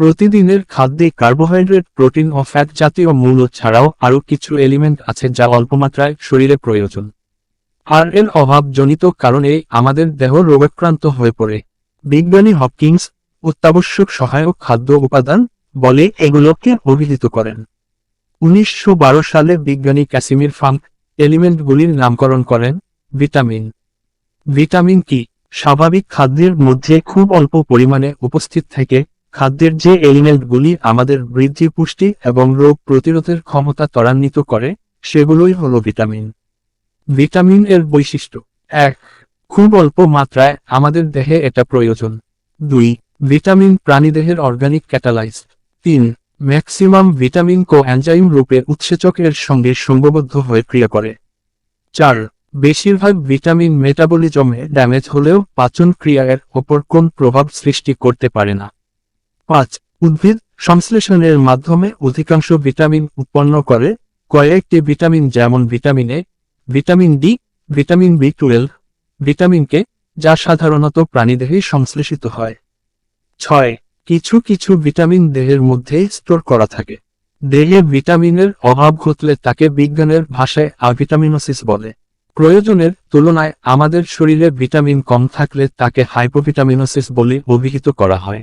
প্রতিদিনের খাদ্যে carbohydrate, protein ও fat জাতীয় মূল্য ছাড়াও আরও কিছু এলিমেন্ট আছে যা অল্পমাত্রায় শরীরে প্রয়োজন। আর এর অভাবজনিত কারণে আমাদের দেহ রোগাক্রান্ত হয়ে পড়ে। বিজ্ঞানী হপকিংস অত্যাবশ্যক সহায়ক খাদ্য উপাদান বলে এগুলোকে অভিহিত করেন। উনিশশো বারো সালে বিজ্ঞানী ক্যাসিমির ফাঙ্ক এলিমেন্টগুলির নামকরণ করেন ভিটামিন। ভিটামিন কি স্বাভাবিক খাদ্যের মধ্যে খুব অল্প পরিমাণে উপস্থিত থেকে খাদ্যের যে এলিমেন্টগুলি আমাদের বৃদ্ধি, পুষ্টি এবং রোগ প্রতিরোধের ক্ষমতা ত্বরান্বিত করে, সেগুলোই হলো ভিটামিন। ভিটামিন এর বৈশিষ্ট্য। এক, খুব অল্প মাত্রায় আমাদের দেহে এটা প্রয়োজন। দুই, ভিটামিন প্রাণীদেহের অর্গানিক ক্যাটালাইজ তিন ম্যাক্সিমাম ভিটামিন কো অ্যানজাইম রূপে উৎসেচকের সঙ্গে সঙ্গবদ্ধ হয়ে ক্রিয়া করে। চার, বেশিরভাগ ভিটামিন মেটাবলিজমে ড্যামেজ হলেও পাচন ক্রিয়ার ওপর কোন প্রভাব সৃষ্টি করতে পারে না। পাঁচ, উদ্ভিদ সংশ্লেষণের মাধ্যমে অধিকাংশ ভিটামিন উৎপন্ন করে। কয়েকটি ভিটামিন যেমন vitamin A, vitamin D, vitamin B twelve, vitamin K, যা সাধারণত প্রাণীদেহে সংশ্লেষিত হয়। ছয়, কিছু কিছু ভিটামিন দেহের মধ্যে স্টোর করা থাকে। দেহে ভিটামিনের অভাব ঘটলে তাকে বিজ্ঞানের ভাষায় আভিটামিনোসিস বলে। প্রয়োজনের তুলনায় আমাদের শরীরে ভিটামিন কম থাকলে তাকে হাইপোভিটামিনোসিস বলে অভিহিত করা হয়।